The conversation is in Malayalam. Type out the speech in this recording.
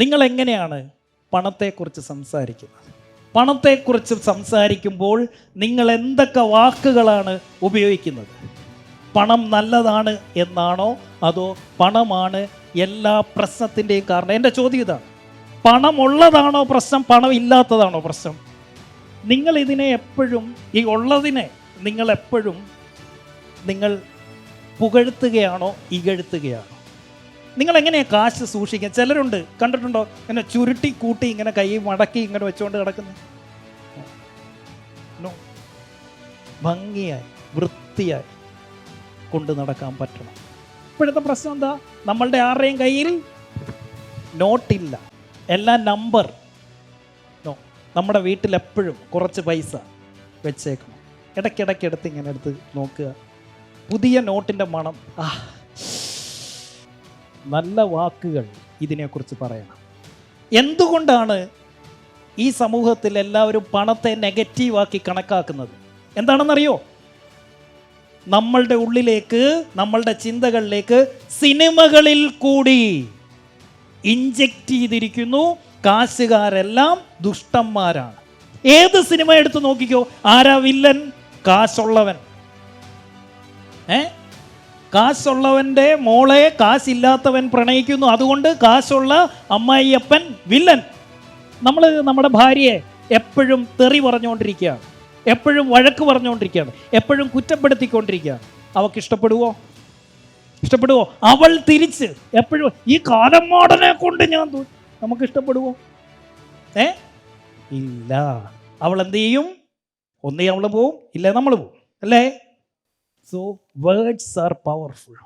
നിങ്ങൾ എങ്ങനെയാണ് പണത്തെക്കുറിച്ച് സംസാരിക്കുന്നത്? പണത്തെക്കുറിച്ച് സംസാരിക്കുമ്പോൾ നിങ്ങൾ എന്തൊക്കെ വാക്കുകളാണ് ഉപയോഗിക്കുന്നത്? പണം നല്ലതാണ് എന്നാണോ? അതോ പണമാണ് എല്ലാ പ്രശ്നത്തിന്റെയും കാരണം? എന്റെ ചോദ്യം ഇതാണ്. പണമുള്ളതാണോ പ്രശ്നം? പണം ഇല്ലാത്തതാണോ പ്രശ്നം? നിങ്ങൾ ഇതിനെ എപ്പോഴും ഈ ഉള്ളതിനെ നിങ്ങൾ എപ്പോഴും നിങ്ങൾ പുകഴ്ത്തുകയാണോ ഇകഴ്ത്തുകയാണോ? നിങ്ങൾ എങ്ങനെയാണ് കാശ് സൂക്ഷിക്കുക? ചിലരുണ്ട് കണ്ടിട്ടുണ്ടോ? ഇങ്ങനെ ചുരുട്ടി കൂട്ടി ഇങ്ങനെ കൈ മടക്കി ഇങ്ങനെ വെച്ചുകൊണ്ട് കിടക്കുന്നു. ഭംഗിയായി വൃത്തിയായി കൊണ്ട് നടക്കാൻ പറ്റണം. ഇപ്പോഴത്തെ പ്രശ്നം എന്താ? നമ്മളുടെ ആരുടെയും കയ്യിൽ നോട്ടില്ല. എല്ലാ നമ്പർ നോ നമ്മുടെ വീട്ടിലെപ്പോഴും കുറച്ച് പൈസ വെച്ചേക്കണം. ഇടയ്ക്കിടയ്ക്ക് എടുത്ത് ഇങ്ങനെ എടുത്ത് നോക്കുക. പുതിയ നോട്ടിന്റെ മണം. ആ നല്ല വാക്കുകൾ ഇതിനെക്കുറിച്ച് പറയണം. എന്തുകൊണ്ടാണ് ഈ സമൂഹത്തിൽ എല്ലാവരും പണത്തെ നെഗറ്റീവാക്കി കണക്കാക്കുന്നത്? എന്താണെന്നറിയോ? നമ്മളുടെ ഉള്ളിലേക്ക് നമ്മളുടെ ചിന്തകളിലേക്ക് സിനിമകളിൽ കൂടി ഇഞ്ചക്റ്റ് ചെയ്തിരിക്കുന്നു. കാശുകാരെല്ലാം ദുഷ്ടന്മാരാണ്. ഏത് സിനിമ എടുത്ത് നോക്കിക്കോ? ആരാ വില്ലൻ? കാശുള്ളവൻ. ഏ? കാശുള്ളവന്റെ മോളെ കാശില്ലാത്തവൻ പ്രണയിക്കുന്നു. അതുകൊണ്ട് കാശുള്ള അമ്മായിയപ്പൻ വില്ലൻ. നമ്മൾ നമ്മുടെ ഭാര്യയെ എപ്പോഴും തെറി പറഞ്ഞുകൊണ്ടിരിക്കുകയാണ്. എപ്പോഴും വഴക്ക് പറഞ്ഞുകൊണ്ടിരിക്കുകയാണ്. എപ്പോഴും കുറ്റപ്പെടുത്തിക്കൊണ്ടിരിക്കുകയാണ്. അവൾക്ക് ഇഷ്ടപ്പെടുവോ? ഇഷ്ടപ്പെടുവോ? അവൾ തിരിച്ച് എപ്പോഴും ഈ കാലം കൊണ്ട് ഞാൻ നമുക്ക് ഇഷ്ടപ്പെടുവോ? ഏ? ഇല്ല. അവൾ എന്ത് ചെയ്യും? ഒന്നേ അവൾ പോവും ഇല്ലേ നമ്മൾ പോവും. അല്ലേ? So words are powerful